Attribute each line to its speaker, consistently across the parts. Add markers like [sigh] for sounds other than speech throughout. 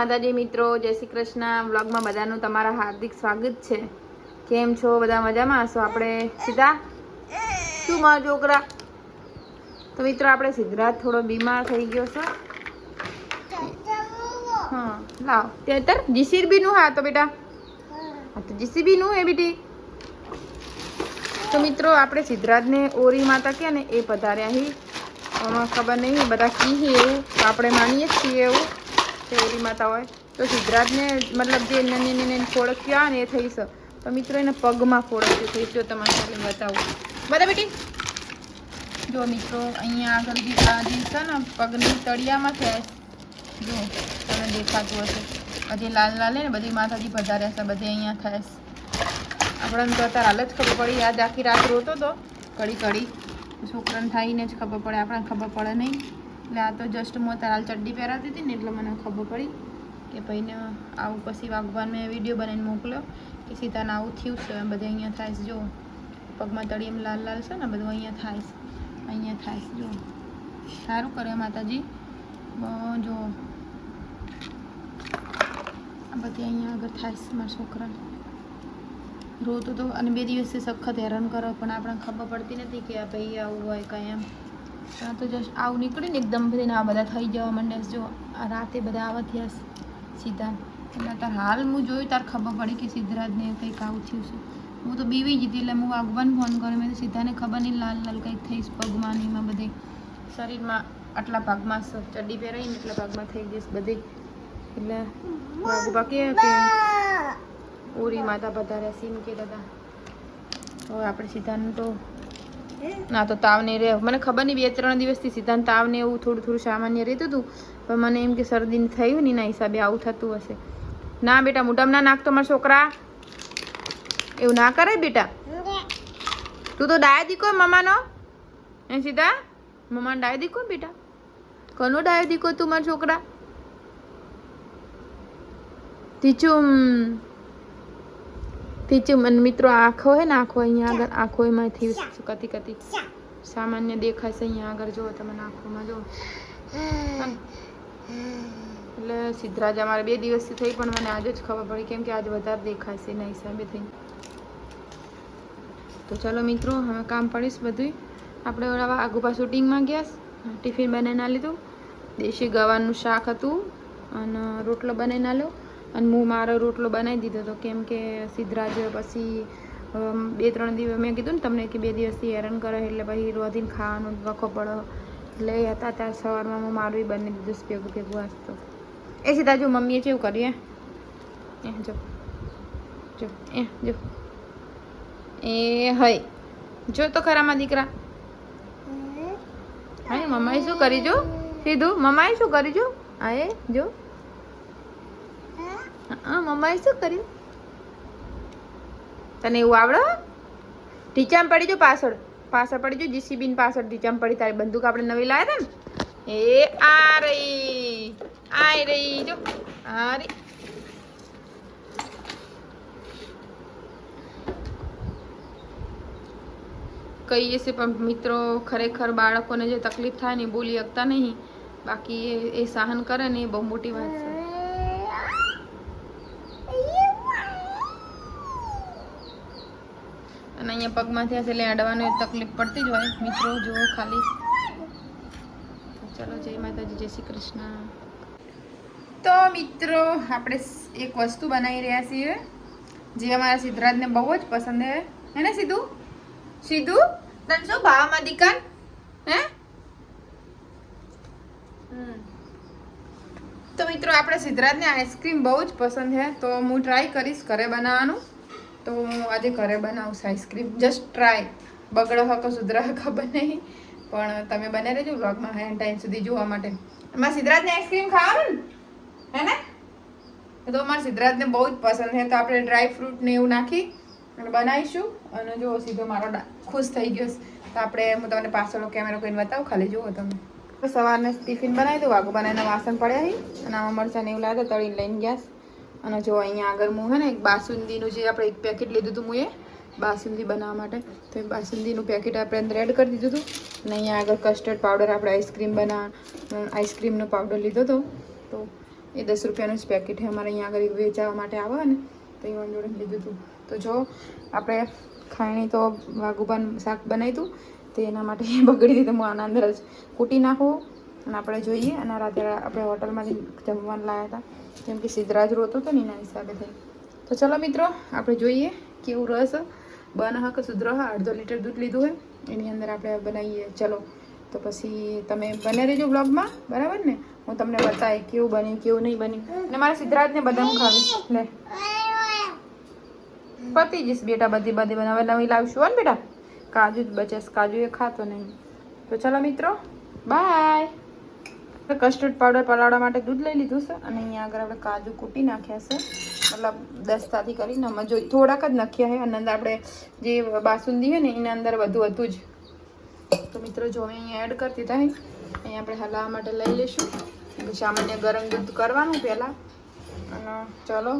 Speaker 1: માતાજી મિત્રો, જય શ્રી કૃષ્ણ. વ્લોગમાં બધાનું તમારા હાર્દિક સ્વાગત છે. કેમ છો? બધા મજામાં? હશો આપણે સીધા? શું મારા છોકરા? તો મિત્રો, આપણે સિદ્ધરાજ થોડો બીમાર થઈ ગયો છે. હા, લાવ. તેતર જીસીબીનું હા તો બેટા. હા, તો જીસીબીનું હે બેટી. તો મિત્રો, આપણે સિદ્ધરાજને ઓરી માતા કે ને એ પધાર્યા હી. ખબર નહીં, બધા કી એવું? આપણે માનીએ છીએ એવું. કે માતા હોય, તો સિદ્ધરાજને મતલબ જે નાની નાની ફોડક્યો ને એ થઈ છે તો મિત્રો એને પગમાં ફોડક્યો થઈ જો તમારે ખાલી બતાવું. બધા બેટી? જો મિત્રો, અહીંયા આગળ જે છે ને પગની તળિયામાં છે. જો તમને દેખાતું હશે. હજી લાલ લાલ ને, બધી માતાજી પધાર્યા છે, બધે અહીંયા થયા આપણને તો અત્યારે હાલ જ ખબર પડી, યાદ આખી રાત રોતો તો. કડી કડી. છોકરાને થાઈને જ ખબર પડે, આપણને ખબર પડે નહીં. એટલે આ તો જસ્ટ અત્યારે ચડ્ડી પહેરાતી હતી ને એટલે મને ખબર પડી કે ભાઈને આવું પછી ભગવાન મેં વીડિયો બનાવીને મોકલ્યો કે સીતાને આવું થયું છે, એમ બધે અહીંયા થાય છે, જો. પગમાં તળિયમ લાલ લાલ છે ને, બધું અહીંયા થાય છે, અહીંયા થાય છે, જો. સારું કરે માતાજી. જો. બધી અહીંયા આગળ થાય છે મારા છોકરાને. રોતું તો, અને બે દિવસથી સખત હેરાન કરો, પણ આપણને ખબર પડતી નથી કે ભાઈ આવું હોય કંઈ એમ. આ તો જસ્ટ આવું નીકળ્યું ને એકદમ બધી આ બધા થઈ જવા માંડે જો આ રાતે બધા આવા થયા સીધા. એટલે તાર હાલ હું જોયું તાર ખબર પડી કે સિદ્ધરાજને કંઈક આવું થયું છે. હું તો બીવી જ એટલે હું આગવાન ફોન કર્યો. મેં તો સીધાને ખબર નહીં લાલ લાલ કંઈક થઈશ પગમાં એમાં બધે. શરીરમાં આટલા ભાગમાં સ- ચડ્ડી પહેરાઈને એટલા ભાગમાં થઈ જઈશ બધે. એટલે બાકી કે ઓરી માતા પધાર્યા સીમ કે દાદા હવે આપણે સીધાને તો ના, તો તાવ નહીં રહે મને ખબર નહીં, બે ત્રણ દિવસથી સીધાને તાવ ને એવું થોડું થોડું સામાન્ય રહેતું હતું. પણ મને એમ કે શરદી થયું ને ના હિસાબે આવું થતું હશે. ના, બેટા, મોઢામાં ના નાખતો મારા છોકરા. એવું ના કરે બેટા? તું તો ડાયા દીકો મમ્માનો? એ સીધા? મમ્માનો ડાયા દીકો બેટા? કોનો ડાયો દીકો તું, મારા છોકરા? ટીચુમ ટીચુમ અને મિત્રો આંખો હે ને આંખો અહીંયા આગળ આંખો એમાંથી કતી કતી? સામાન્ય દેખાશે અહીંયા આગળ જુઓ તમે આંખોમાં જુઓ. એટલે સિદ્ધરાજ અમારે બે દિવસથી થઈ પણ મને આજે જ ખબર પડી કેમ કે આજે વધારે દેખાય છે એના હિસાબે થઈ તો ચાલો મિત્રો હવે કામ પડીશ બધું આપણે ઓલા આગુપા શૂટિંગમાં ગયા ટિફિન બનાવીને લીધું દેશી ગવાનું શાક હતું અને રોટલો બનાવીને આલ્યો. અને હું મારો રોટલો બનાવી દીધો હતો કેમ કે સિદ્ધરાજ પછી બે ત્રણ દિવસ મેં કીધું ને તમને કે બે દિવસથી હેરાન કરે એટલે પછી રોધીને ખાવાનું વખો પડે. એટલે એ હતા ત્યાં સવારમાં હું મારું બની દીધું ભેગું ભેગું વાંચતો એ સીધા જો મમ્મીએ કેવું કર્યું હે એ જો જો એ જો. એ હઈ. જો તો ખરામાં દીકરા. હા? મમ્માએ શું કરી જો? સીધું મમ્માએ શું કરી જો? હા એ જો. હા, મમ્માએ શું કર્યું? તને એવું આવડે? ટીચામ પડી જો પાછળ. પાછળ પડી જો જીસીબી પાછળ ટીચામ પડી તારી બંદૂક આપણે નવી લાવ્યા હતા ને? એ આ રહી આ રહી, જો, આ રહી. કહીએ છીએ પણ મિત્રો, ખરેખર બાળકોને જે તકલીફ થાય ને બોલી શકતા નહીં. બાકી એ સહન કરે ને એ બહુ મોટી વાત છે. અને હશે એટલે અડવાની તકલીફ પડતી જ હોય. મિત્રો, જુઓ ખાલી. ચલો, જય માતાજી, જય શ્રી કૃષ્ણ. તો મિત્રો, આપણે એક વસ્તુ બનાવી રહ્યા છીએ, જે અમારા સિદ્ધરાજને બહુ જ પસંદ છે. હે ને સીધું સીધું તને શું ભાવમાં દીકન હે. તો મિત્રો, આપણે સિદ્ધરાજને આઈસ્ક્રીમ બહુ જ પસંદ છે. તો હું ટ્રાય કરીશ ઘરે બનાવવાનું. તો હું આજે ઘરે બનાવું આઈસ્ક્રીમ જસ્ટ ટ્રાય બગડો હકો, સુધરા ખબર નહીં પણ તમે બને રહેજો વ્લોગમાં હેન ટાઈમ સુધી જોવા માટે. એમાં સિદ્ધરાજને આઈસ્ક્રીમ ખાવાનું? ને હે ને? તો અમારે સિદ્ધરાજને બહુ જ પસંદ છે. તો આપણે ડ્રાય ફ્રૂટ ને એવું નાખી અને બનાવીશું. અને જો સીધો મારો ખુશ થઈ ગયો તો આપણે, હું તમને પાછળનો કેમેરો કરીને બતાવું? ખાલી જુઓ તમે. સવારને ટિફિન બનાવી દઉં. વાગુ બનાવીને વાસણ પડ્યા અને આમાં મરચાં ને એવું લાગે તળીને લઈને ગયા. અને જો અહીંયા આગળ હું હે ને એક બાસુંદીનું જે આપણે એક પેકેટ લીધું હતું હું બાસુંદી બનાવવા માટે, તો એ બાસુંદીનું પેકેટ આપણે અંદર એડ કરી દીધું હતું. અને અહીંયા આગળ કસ્ટર્ડ પાવડર આપણે આઈસ્ક્રીમ બના આઈસ્ક્રીમનો પાવડર લીધો હતો. તો એ દસ રૂપિયાનું જ પેકેટ અમારે અહીંયા આગળ વેચાવા માટે આવે ને, તો એ જોડે લીધું હતું. તો જો, આપણે ખાણી તો વાઘુબાન શાક બનાવ્યું હતું, તો એના માટે [laughs] બગડી દીધું. હું આના અંદર જ કૂટી નાખું. અને આપણે જોઈએ અને રાતે આપણે હોટલમાંથી જમવાનું લાવ્યા હતા. જેમ કે સિદ્ધરાજ રોતો હતો ને એના હિસાબે થઈ તો ચલો મિત્રો, આપણે જોઈએ કેવું રસ બન હક સુધર અડધો લીટર દૂધ લીધું હોય. એની અંદર આપણે બનાવીએ. ચલો, તો પછી તમે બને રહેજો બ્લોગમાં, બરાબર ને? હું તમને બતાવી કેવું બન્યું, કેવું નહીં બન્યું. અને મારે સિદ્ધરાજને બદામ ખાવી લે. પતી જઈશ બેટા બધી બધી બનાવે. નવી લાવીશું હો ને બેટા? કાજુ જ બચેસ કાજુ એ ખાતો નહીં. તો ચલો મિત્રો, બાય. કસ્ટર્ડ પાવડર પલાળવા માટે દૂધ લઈ લીધું છે અને અહીંયા આગળ આપણે કાજુ કૂટી નાખ્યા છે. મતલબ દસ્તાથી કરીને અમે જોઈ થોડાક જ નાખ્યા છે. અને અંદર આપણે જે બાસુંદી હોય ને, એના અંદર વધુ હતું જ. તો મિત્રો, જો અમે અહીંયા એડ કરતી થાય, અહીંયા આપણે હલાવવા માટે લઈ લઈશું. સામાન્ય ગરમ દૂધ કરવાનું પહેલાં. અને ચલો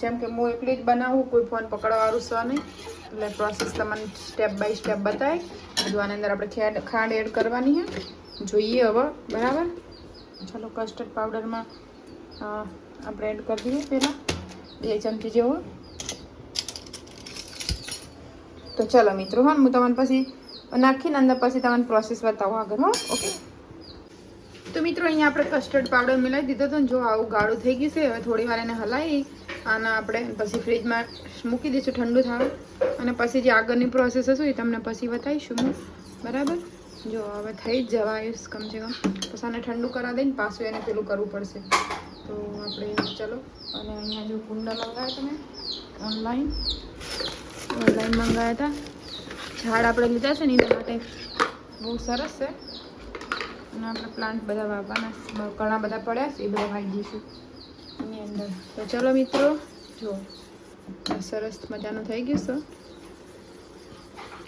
Speaker 1: જેમ કે હું એકલી જ બનાવું, કોઈ ફોન પકડવાવાળું છે નહીં. એટલે પ્રોસેસ તમને સ્ટેપ બાય સ્ટેપ બતાવી બધું આની અંદર આપણે ખાંડ એડ કરવાની છે. જોઈએ હવે, બરાબર? ચલો કસ્ટર્ડ પાવડરમાં આપણે એડ કરી દઈએ પહેલાં, બે ચમચી જેવો. તો ચાલો મિત્રો, હા, હું તમને પછી નાખીને અંદર પછી તમને પ્રોસેસ બતાવો આગળ, હો ઓકે તો મિત્રો, અહીંયા આપણે કસ્ટર્ડ પાવડર મિલાવી દીધો હતો જો આવું ગાળું થઈ ગયું છે, હવે થોડી વાર એને હલાવી અને આપણે પછી ફ્રીજમાં મૂકી દઈશું ઠંડુ થવા. અને પછી જે આગળની પ્રોસેસ હશે એ તમને પછી બતાવીશું બરાબર? જો હવે થઈ જ જવાય કમસે કમ પછી આને ઠંડુ કરા દઈને પાછું એને પેલું કરવું પડશે. તો આપણે ચલો, અને અહીંયા જો કુંડા મંગાવ્યા તમે ઓનલાઈન ઓનલાઈન મંગાવ્યા હતા. ઝાડ આપણે લીધા છે ને, એના માટે બહુ સરસ છે. અને આપણે પ્લાન્ટ બધા વાવવાના ઘણા બધા પડ્યા છે, એ બધા વાવી દઈશું. એની અંદર. તો ચલો મિત્રો, જો સરસ મજાનું થઈ ગયું છે.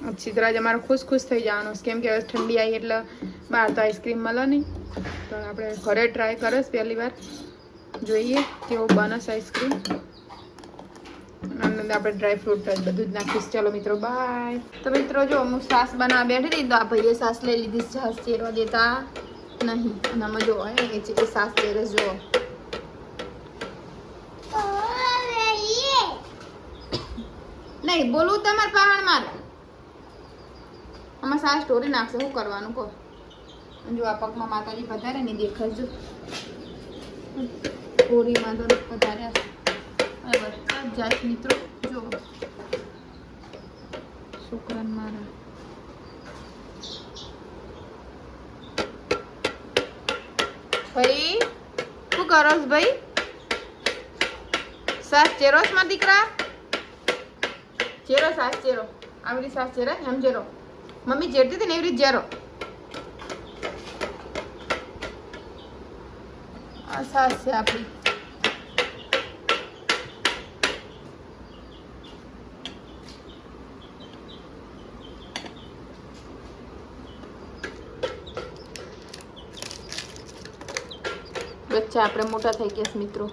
Speaker 1: अब જ અમારો ખુશ ખુશ થઈ જવાનો. કેમ કે હવે ઠંડી આવી એટલે બહાર તો આઈસ્ક્રીમ મળે નહીં. તો આપણે ઘરે ટ્રાય કરીશ પહેલી વાર. જોઈએ કેવો બનસ આઈસ્ક્રીમ અને આપણે ડ્રાય ફ્રૂટ બધું જ નાખીશ. ચલો મિત્રો બાય તો મિત્રો જો હું સાસ બનાવવા બેઠી હતી તો આ ભાઈએ સાસ લઈ લીધી સાસ ચેરવા દેતા નહીં. અને આમાં જો એ સાસ ચેરસ જો. નહીં બોલવું તમારે પહાડ માર આમાં સારા સ્ટોરી નાખશે. શું કરવાનું કહો? જો આ પગમાં માતાજી વધારે ને દેખાય જો ઓરીમાં તો વધારે હવે મિત્રો. જો. શુક્રન મારા. ભાઈ, શું કરો ભાઈ? સાસ ચેરોસમાં દીકરા? ચેરો સાસ ચેરો. આવી સાસ ચેરા એમ ચેરો. મમ્મી ચેરતી હતી ને બચ્ચા આપણે મોટા થઈ ગયા મિત્રો.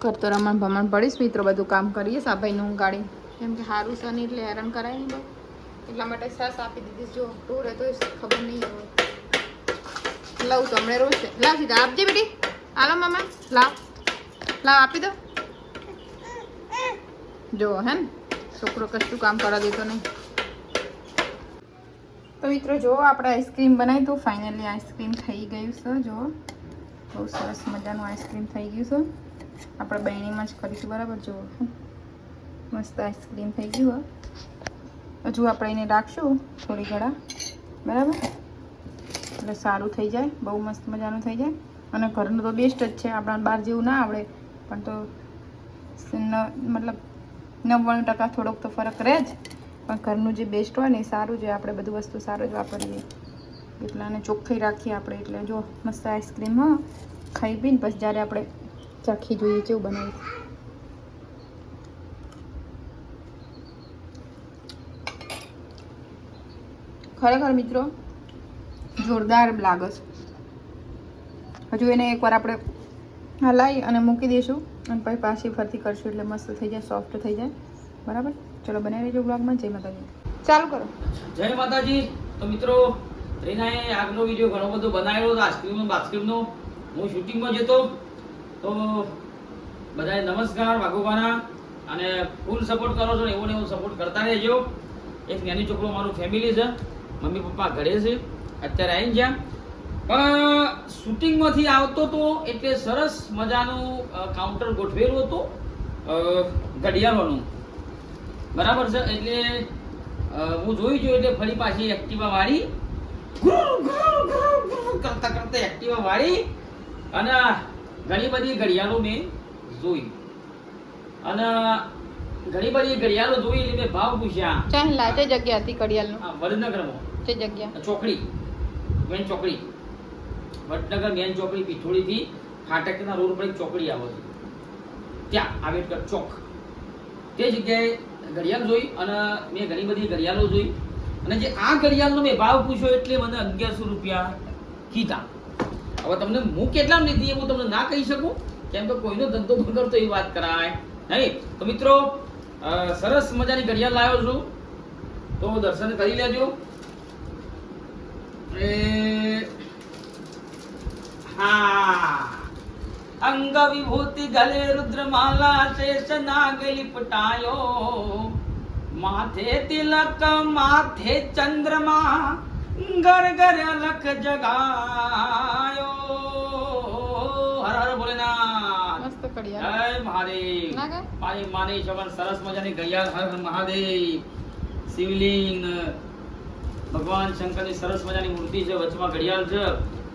Speaker 1: ઘર તો રમણ ભમણ પડીશ મિત્રો બધું કામ કરીએ સાભાઈનું ગાડી. કેમ કે સારું છે નહીં એટલે હેરાન કરાય નહીં એટલા માટે સાસ આપી દીધી જો ટૂર હતો ખબર નહીં હોય લઉં તો હમણાં રોજ લાવ સીધા. આપજે બેટી. હાલો મામા. લાવ. લાવ, આપી દો. જો હે ને, છોકરો કશું કામ કરવા દેતો નહીં. તો મિત્રો જો આપણે આઈસ્ક્રીમ બનાવી તો ફાઇનલી આઈસ્ક્રીમ થઈ ગયું છે. જો. બહુ સરસ મજાનું આઈસ્ક્રીમ થઈ ગયું છે. આપણે બહેણીમાં જ કરીશું, બરાબર? જુઓ મસ્ત આઈસ્ક્રીમ થઈ ગયું હજુ આપણે એને રાખશું થોડી ઘડા બરાબર? એટલે સારું થઈ જાય, બહુ મસ્ત મજાનું થઈ જાય. અને ઘરનું તો બેસ્ટ જ છે, આપણા બહાર જેવું ના આવડે, પણ તો મતલબ નવ્વાણું ટકા થોડોક તો ફરક રહે જ. પણ ઘરનું જે બેસ્ટ હોય ને એ સારું જ આપણે બધું વસ્તુ સારું જ વાપરીએ. એટલે આને ચોખ્ખાઈ રાખીએ આપણે, એટલે જો મસ્ત આઈસ્ક્રીમ, હા. ખાઈ પીને, પછી જ્યારે આપણે ચાખી જોઈએ, કેવું બનાવી ખરેખર મિત્રો, જોરદાર લાગે છે. હજુ એને એકવાર આપણે હલાવી અને મૂકી દઈશું અને પછી પાછી ફરતી કરશું એટલે મસ્ત થઈ જાય સોફ્ટ થઈ જાય. બરાબર? ચલો, બનાવી લેજો બ્લોગમાં. જય માતાજી. ચાલુ કરો.
Speaker 2: જય માતાજી. તો મિત્રો રીનાએ આગનો વીડિયો ઘણો બધો બનાવ્યો હતો આઈસ્ક્રીમનો બાસ્ક્રીમનો હું શૂટિંગમાં જતો. તો બધાએ નમસ્કાર, વાઘોબાના. અને ફૂલ સપોર્ટ કરો છો ને, એવો ને એવો સપોર્ટ કરતા રહેજો. એક નાની છોકરો મારું ફેમિલી છે. મમ્મી, પપ્પા ઘરે છે. અત્યારે આવી ગયા પણ શૂટિંગમાંથી આવતો તો એટલે સરસ મજાનું કાઉન્ટર ગોઠવેલું હતું. ઘડિયાળોનું. બરાબર છે? એટલે હું જોઈ જોયું એટલે ફરી પાછી એક્ટિવા વાળી. કરતા કરતા એક્ટિવા વાળી. અને ઘણી બધી ઘડિયાળો મેં જોઈ. અને ઘણી બધી ઘડિયાળો જોઈ એટલે મેં ભાવ પૂછ્યા.
Speaker 1: ચાહલા તે જગ્યા હતી ઘડિયાળનો.
Speaker 2: હા વડનગરમાં.
Speaker 1: તે જગ્યા.
Speaker 2: ચોકડી. મેન ચોકડી. વડનગર મેન ચોકડી પીઠોડીથી ફાટકના રોડ પર એક ચોકડી આવે છે. ત્યાં આંબેડકર ચોક. તે જગ્યાએ ઘડિયાળ જોઈ અને મેં ઘણી બધી ઘડિયાળો જોઈ. અને જે આ ઘડિયાળનો મેં ભાવ પૂછ્યો એટલે મને અગિયારસો રૂપિયા કીધા. હવે તમને હું કેટલા લીધી હું તમને ના કહી શકું? કેમ કે કોઈનો ધંધો બગડતો એ વાત કરાય. નહીં? તો મિત્રો સરસ મજાની ઘડિયાળ લાવ્યો છું. તો દર્શન કરી લેજો. હા. અંગ વિભૂતિ ગલે રુદ્રમાલા શેષ નાગ લિપટાયો માથે તિલક, માથે ચંદ્રમા. ગર ઘર લખ જગાયો. હર હર ભોલેનાથ.
Speaker 1: મસ્ત કડિયા.
Speaker 2: જય મહાદેવ. મારી માની શવન સરસ મજાની ઘડિયાળ. હર હર મહાદેવ. શિવલિંગ. ભગવાન શંકરની સરસ મજાની મૂર્તિ છે વચમાં ઘડિયાળ છે.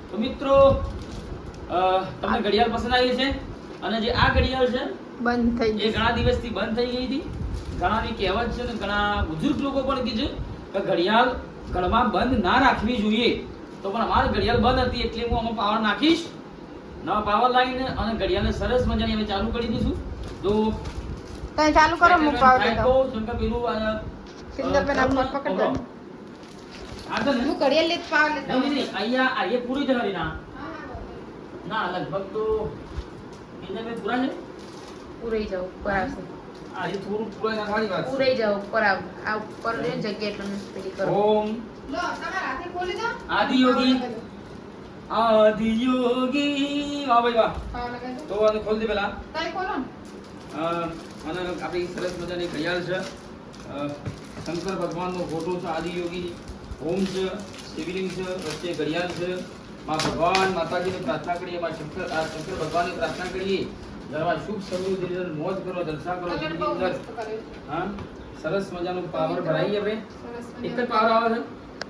Speaker 2: તો મિત્રો તમને ઘડિયાળ પસંદ આવી છે? અને જે આ ઘડિયાળ છે
Speaker 1: બંધ થઈ
Speaker 2: એ
Speaker 1: ગઈ.
Speaker 2: ઘણા દિવસથી બંધ થઈ ગઈ હતી. ઘણાની કહેવત છે ને ઘણા બુજુર્ગ લોકો પણ કીધું કે ઘડિયાળ ઘરમાં બંધ ના રાખવી જોઈએ. તો પણ અમારે ઘડિયાળ બંધ હતી એટલે હું આમાં પાવર નાખીશ. નવા પાવર લાવીને અને ઘડિયાળને સરસ મજાની અમે ચાલુ કરી દઈશું. તો
Speaker 1: તમે ચાલુ કરો હું પાવર
Speaker 2: તો શંકર પેલું આ,
Speaker 1: પેન પકડ દો.
Speaker 2: હા તો
Speaker 1: હું ઘડિયાળ લેત પાવર લેત
Speaker 2: નહીં, નહીં. અહીંયા આ એ પૂરી જવાની ના. ના લગભગ તો એને મેં પૂરા છે?
Speaker 1: પૂરી જાવ ઉપર આવશે
Speaker 2: આ એ થોડું પૂરા નાખવાની વાત.
Speaker 1: પૂરાઈ જાવ ઉપર આવ. આ ઉપર લે જગ્યા એટલે પેલી કરો.
Speaker 2: ઓમ.
Speaker 1: લો તમારા હાથે ખોલી દો.
Speaker 2: આદિયોગી આદિયોગી વાહ ભાઈ વાહ.
Speaker 1: લગાવી દો.
Speaker 2: તો આને ખોલ દે પેલા.
Speaker 1: તમે ખોલો ને.
Speaker 2: અને આપણી સરસ મજાની ઘડિયાળ છે. શંકર શંકર ભગવાનનો ફોટો છે આદિયોગી ઓમ છે શિવલિંગ છે વચ્ચે ઘડિયાળ છે. માં ભગવાન માતાજીને પ્રાર્થના કરીએ માં શંકર આ શંકર ભગવાનની પ્રાર્થના કરીએ. ઘરમાં શુભ સમૃદ્ધિ મોજ કરો જલસા કરો. હા સરસ મજાનો પાવર ભરાઈ આપણે એક જ પાવર આવે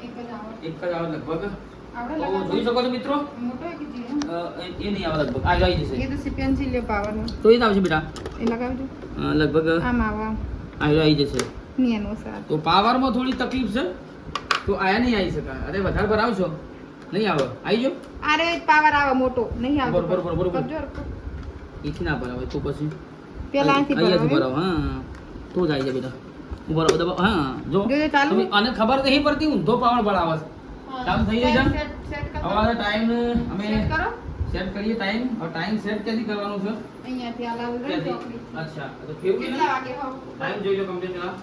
Speaker 1: એક જ
Speaker 2: છે એક જ આવે લગભગ. જોઈ શકો છો મિત્રો? એ નહીં આવે લગભગ. આ આવી જશે.
Speaker 1: એ તો લે પાવરનો
Speaker 2: તો એ જ આવશે બેટા.
Speaker 1: એ લગાવજો
Speaker 2: લગભગ
Speaker 1: આમ આવા
Speaker 2: આ આવી જશે. તો પાવરમાં થોડી તકલીફ છે. તો આયા નહીં આવી શકાય. અરે વધારે ભરાવશો? નહીં આવે. આવી જો
Speaker 1: અરે પાવર આવે મોટો. નહીં આવતો
Speaker 2: બરોબર, બરોબર, બરોબર. એથી ના ભરાવે તો પછી
Speaker 1: પેલા
Speaker 2: અહીંયાથી
Speaker 1: ભરાવો,
Speaker 2: હા. તો જ આવી જાય બેટા. હું ભરાવો દબાવો હા જો. આને ખબર નહીં પડતી ઊંધો પાવર ભરાવે છે. કામ થઈ જાય છે?
Speaker 1: સેટ- સેટ કરી દો.
Speaker 2: હવે ટાઈમ અમે
Speaker 1: સેટ કરો.
Speaker 2: કરીએ ટાઈમ હવે ટાઈમ સેટ ક્યાંથી કરવાનું છે?
Speaker 1: અહીંયાથી આ લાલ રહી
Speaker 2: ક્યાંથી?
Speaker 1: ચોકડી.
Speaker 2: અચ્છા તો કેવું
Speaker 1: કેટલા વાગે?
Speaker 2: ટાઈમ જોઈ લો કમ્પ્લીટ પેલા.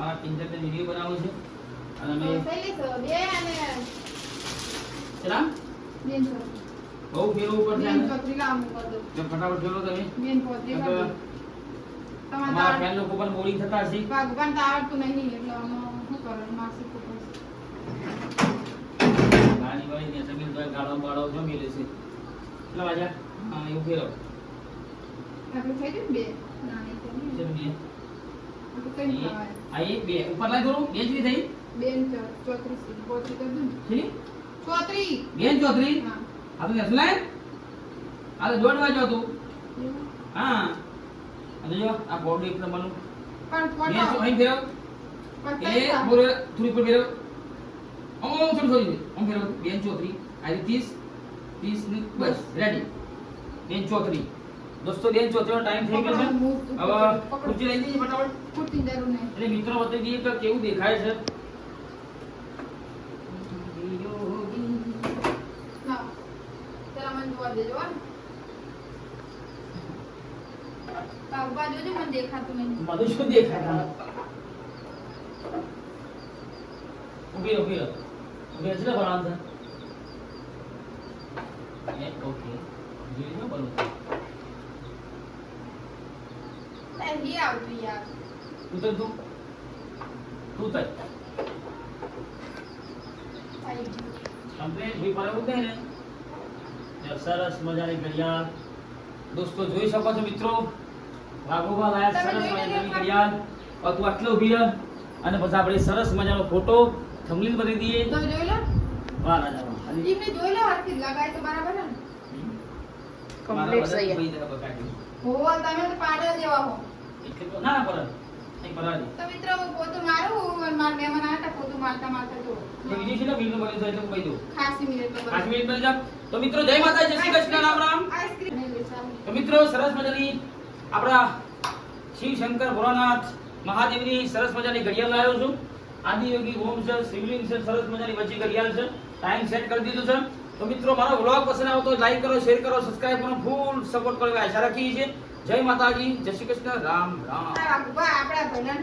Speaker 2: મારા ને વિડિયો બનાવો છે. અને અમે
Speaker 1: બે અને
Speaker 2: ચલા?
Speaker 1: બેન.
Speaker 2: બહુ ફેરવું પડશે ફટાફટ ફેરવો તમે.
Speaker 1: બેન પોતરી કરી દઉં. તમારે તો
Speaker 2: અમારા
Speaker 1: આવડ-
Speaker 2: ફેન લોકો પણ બોરિંગ થતા હશે.
Speaker 1: ભગવાન તો આવડતું નહીં એટલે આમાં શું કરવાનું? માસી
Speaker 2: ગાડી વાળી ને જમીન તો ગાળો બાળો જમી લેશે કેટલા વાગ્યા હા એવું ફેરવ
Speaker 1: આટલું થઈ ગયું બે? નાની
Speaker 2: આ એક બે. ઉપર લાય થોડું બે જ થઈ
Speaker 1: બેન ચોત્રીસ. પોતરી કરી દઉં ને. ચોત્રી
Speaker 2: બેન ચોત્રી
Speaker 1: હા.
Speaker 2: આ તો લાય આ તો જોડવા જો તું. હા. અને જો આ બોર્ડ એક નંબરનું.
Speaker 1: પણ ફોટો.
Speaker 2: શું અહીં ફેરવ એ બોલ થોડી ઉપર ફેરવ ઓમ ઓમ થોડી થોડી ઓમ ફેરવ બેન ચોત્રી આ ત્રીસ. ત્રીસની બસ રેડી બેન ચોત્રી દોસ્તો બેન ચોત્રીનો ટાઈમ થઈ ગયો છે. હવે ખુરશી લઈ જઈએ ફટાફટ.
Speaker 1: ખુરશી જરૂર નહીં.
Speaker 2: એટલે મિત્રો બતાવી દઈએ કે કેવું દેખાય છે
Speaker 1: ના મને જોવા દેજો ઊભા જોજો મને દેખાતું નહીં.
Speaker 2: મને શું ઊભી ઊભી ઊભી ઓકે. જોઈ.
Speaker 1: આવતું યાર.
Speaker 2: તું તો તું તું તો. જ ને સરસ મજાની ઘડિયાળ. દોસ્તો જોઈ શકો છો મિત્રો? વાઘોબા લાયા સરસ મજાની ઘડિયાળ. હવે આટલો ઊભી રહ અને પછી આપણે સરસ મજાનો ફોટો થંબનેલ બની દઈએ.
Speaker 1: તમે જોઈ લો.
Speaker 2: વાહ રાજા વાહ.
Speaker 1: ઈ મેં જોઈ લો હરખી લગાય તો બરાબર ને?
Speaker 2: કમ્પ્લીટ
Speaker 1: સહી. હોવા તમે તો પાડે જેવા હો.
Speaker 2: એટલે તો ના પર
Speaker 1: તો મિત્રો હું પોતું મારું અને મારા મહેમાન આવ્યા પોતું મારતા મારતા જો
Speaker 2: બીજી છે ને વીડિયો બની જાય એટલે કહી દઉં.
Speaker 1: ખાસી મિનિટ તો
Speaker 2: પાંચ મિનિટ બની તો મિત્રો, જય માતા જય શ્રી કૃષ્ણ, રામ રામ. તો મિત્રો, સરસ મજાની આપણા શિવ શંકર ભોળાનાથ મહાદેવની સરસ મજાની ઘડિયાળ લાવ્યો છું. આદિયોગી ઓમ છે, શિવલિંગ છે, સરસ મજાની વચ્ચે ઘડિયાળ છે. ટાઈમ સેટ કરી દીધું છે. તો મિત્રો, મારો વ્લોગ પસંદ આવતો લાઈક કરો શેર કરો સબસ્ક્રાઇબ કરો ફૂલ સપોર્ટ કરવા આશા રાખીએ છીએ. જય માતાજી, જય શ્રી કૃષ્ણ, રામ રામ.
Speaker 1: આપણા